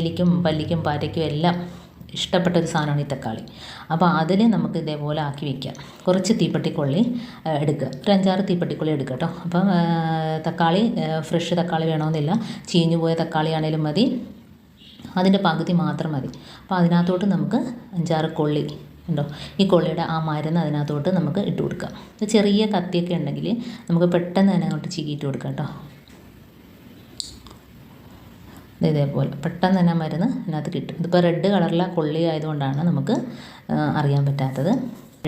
എലിക്കും പല്ലിക്കും പാറ്റയ്ക്കും എല്ലാം ഇഷ്ടപ്പെട്ട ഒരു സാധനമാണ് ഈ തക്കാളി. അപ്പോൾ അതിൽ നമുക്ക് ഇതേപോലെ ആക്കി വെക്കാം. കുറച്ച് തീപ്പെട്ടിക്കൊള്ളി എടുക്കുക. ഒരു അഞ്ചാറ് തീപ്പെട്ടിക്കൊള്ളി എടുക്കുക കേട്ടോ. അപ്പം തക്കാളി ഫ്രഷ് തക്കാളി വേണമെന്നില്ല. ചീഞ്ഞു പോയ തക്കാളി ആണെങ്കിലും മതി. അതിന്റെ പകുതി മാത്രം മതി. അപ്പോൾ അതിനകത്തോട്ട് നമുക്ക് അഞ്ചാറ് കൊള്ളി ഉണ്ടോ? ഈ കൊള്ളിയുടെ ആ മരുന്ന് അതിനകത്തോട്ട് നമുക്ക് ഇട്ട് കൊടുക്കാം. ചെറിയ കത്തിയൊക്കെ ഉണ്ടെങ്കിൽ നമുക്ക് പെട്ടെന്ന് തന്നെ അങ്ങോട്ട് ചീകിയിട്ട് കൊടുക്കാം കേട്ടോ. ഇതേപോലെ. പെട്ടെന്ന് തന്നെ മരുന്ന് അതിനകത്ത് കിട്ടും. ഇതിപ്പോൾ റെഡ് കളറിലെ കൊള്ളി ആയതുകൊണ്ടാണ് നമുക്ക് അറിയാൻ പറ്റാത്തത്.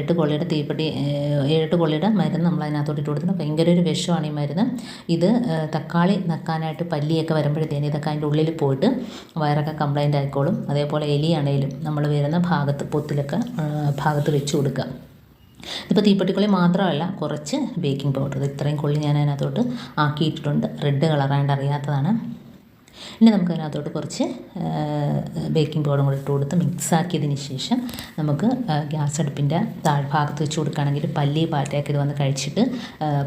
എട്ട് കൊള്ളിയുടെ തീപ്പെട്ടി ഏഴെട്ട് കൊള്ളിയുടെ മരുന്ന് നമ്മൾ അതിനകത്തോട്ട് ഇട്ട് കൊടുത്തിട്ട് ഭയങ്കര ഒരു വിഷമാണ് ഈ മരുന്ന്. ഇത് തക്കാളി നക്കാനായിട്ട് പല്ലിയൊക്കെ വരുമ്പോഴത്തേന് ഇതൊക്കെ അതിന്റെ ഉള്ളിൽ പോയിട്ട് വയറൊക്കെ കംപ്ലൈന്റ് ആയിക്കോളും. അതേപോലെ എലിയാണേലും നമ്മൾ വരുന്ന ഭാഗത്ത് പൊത്തിലൊക്കെ ഭാഗത്ത് വെച്ച് കൊടുക്കുക. ഇതിപ്പോൾ തീപ്പെട്ടിക്കൊള്ളി മാത്രമല്ല കുറച്ച് ബേക്കിംഗ് പൗഡർ ഇത് ഇത്രയും കൊള്ളി ഞാൻ അതിനകത്തോട്ട് ആക്കിയിട്ടുണ്ട് റെഡ് കളറായിട്ട് അറിയാത്തതാണ്. ഇനി നമുക്ക് അതിനകത്തോട്ട് കുറച്ച് ബേക്കിംഗ് പൗഡറും കൂടി ഇട്ട് കൊടുത്ത് മിക്സ് ആക്കിയതിന് ശേഷം നമുക്ക് ഗ്യാസ് അടുപ്പിന്റെ താഴ്ഭാഗത്ത് വെച്ച് കൊടുക്കുകയാണെങ്കിൽ പല്ലി പാറ്റയൊക്കെ ഇത് വന്ന് കഴിച്ചിട്ട്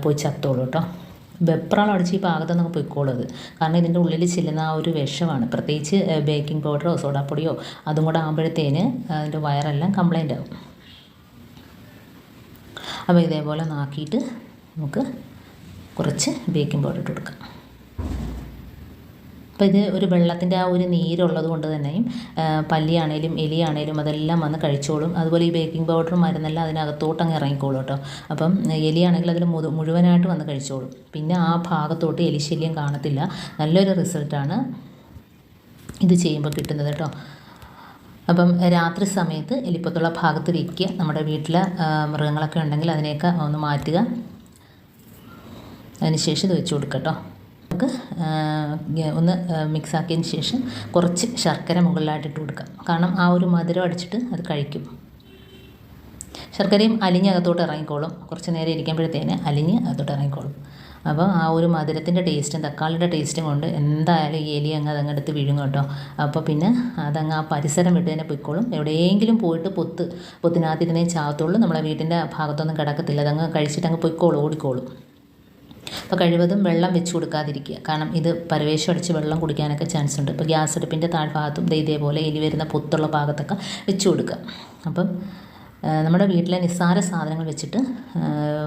പോയി ചത്തോളൂ കേട്ടോ. വെപ്രാളം അടിച്ച് ഈ പാകത്ത് നമുക്ക് പൊയ്ക്കോളത് കാരണം ഇതിന്റെ ഉള്ളിൽ ചെല്ലുന്ന ആ ഒരു വിഷമാണ്. പ്രത്യേകിച്ച് ബേക്കിംഗ് പൗഡറോ സോഡാപ്പൊടിയോ അതും കൂടെ ആകുമ്പോഴത്തേന് അതിന്റെ വയറെല്ലാം കംപ്ലൈന്റ് ആവും. അപ്പോൾ ഇതേപോലെ നാക്കിയിട്ട് നമുക്ക് കുറച്ച് ബേക്കിംഗ് പൗഡർ ഇട്ട് കൊടുക്കാം. അപ്പോൾ ഇത് ഒരു വെള്ളത്തിന്റെ ആ ഒരു നീരുള്ളത് കൊണ്ട് തന്നെയും പല്ലിയാണേലും എലിയാണേലും അതെല്ലാം വന്ന് കഴിച്ചോളും. അതുപോലെ ഈ ബേക്കിംഗ് പൗഡർ മരുന്നെല്ലാം അതിനകത്തോട്ട് അങ്ങ് ഇറങ്ങിക്കോളും കേട്ടോ. അപ്പം എലിയാണെങ്കിൽ അതിൽ മുതു മുഴുവനായിട്ട് വന്ന് കഴിച്ചോളും. പിന്നെ ആ ഭാഗത്തോട്ട് എലിശല്യം കാണത്തില്ല. നല്ലൊരു റിസൾട്ടാണ് ഇത് ചെയ്യുമ്പോൾ കിട്ടുന്നത് കേട്ടോ. അപ്പം രാത്രി സമയത്ത് എലിപ്പത്തുള്ള ഭാഗത്ത് വയ്ക്കുക നമ്മുടെ വീട്ടിൽ മൃഗങ്ങളൊക്കെ ഉണ്ടെങ്കിൽ അതിനെയൊക്കെ ഒന്ന് മാറ്റുക. അതിനുശേഷം ഇത് വെച്ച് കൊടുക്കുക കേട്ടോ. നമുക്ക് ആ, ഗ- ഒന്ന് മിക്സാക്കിയതിന് ശേഷം കുറച്ച് ശർക്കര മുകളിലായിട്ട് ഇട്ട് കാരണം ആ ഒരു മധുരം അടിച്ചിട്ട് അത് കഴിക്കും. ശർക്കരയും അലിഞ്ഞ് അകത്തോട്ട് ഇറങ്ങിക്കോളും. കുറച്ച് നേരം ഇരിക്കുമ്പോഴത്തേന് അലിഞ്ഞ് അകത്തോട്ട് ഇറങ്ങിക്കോളും. അപ്പോൾ ആ ഒരു മധുരത്തിന്റെ ടേസ്റ്റും തക്കാളിയുടെ ടേസ്റ്റും കൊണ്ട് എന്തായാലും ഈ എലി അങ്ങ് അതങ്ങ് എടുത്ത് വിഴുങ്ങും കേട്ടോ. അപ്പോൾ പിന്നെ അതങ്ങ് ആ പരിസരം വിട്ട് തന്നെ പൊയ്ക്കോളും. എവിടെയെങ്കിലും പോയിട്ട് പൊത്ത് പൊത്തിനകത്തിരുന്നേ ചാവത്തുള്ളൂ നമ്മളെ വീട്ടിന്റെ ഭാഗത്തൊന്നും കിടക്കത്തില്ല. അതങ്ങ് കഴിച്ചിട്ട് അങ്ങ് പൊയ്ക്കോളും ഓടിക്കോളും. അപ്പോൾ കഴിവതും വെള്ളം വെച്ച് കൊടുക്കാതിരിക്കുക. കാരണം ഇത് പരവേശം അടിച്ച് വെള്ളം കുടിക്കാനൊക്കെ ചാൻസ് ഉണ്ട്. ഇപ്പോൾ ഗ്യാസ് അടുപ്പിന്റെ താഴ്ഭാഗത്തും ഇതേപോലെ എലി വരുന്ന പുത്തുള്ള ഭാഗത്തൊക്കെ വെച്ച് കൊടുക്കുക. അപ്പം നമ്മുടെ വീട്ടിലെ നിസ്സാര സാധനങ്ങൾ വെച്ചിട്ട്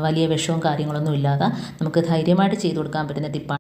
വലിയ വിഷവും കാര്യങ്ങളൊന്നും ഇല്ലാതെ നമുക്ക് ധൈര്യമായിട്ട് ചെയ്തു കൊടുക്കാൻ പറ്റുന്ന ടിപ്പാണ്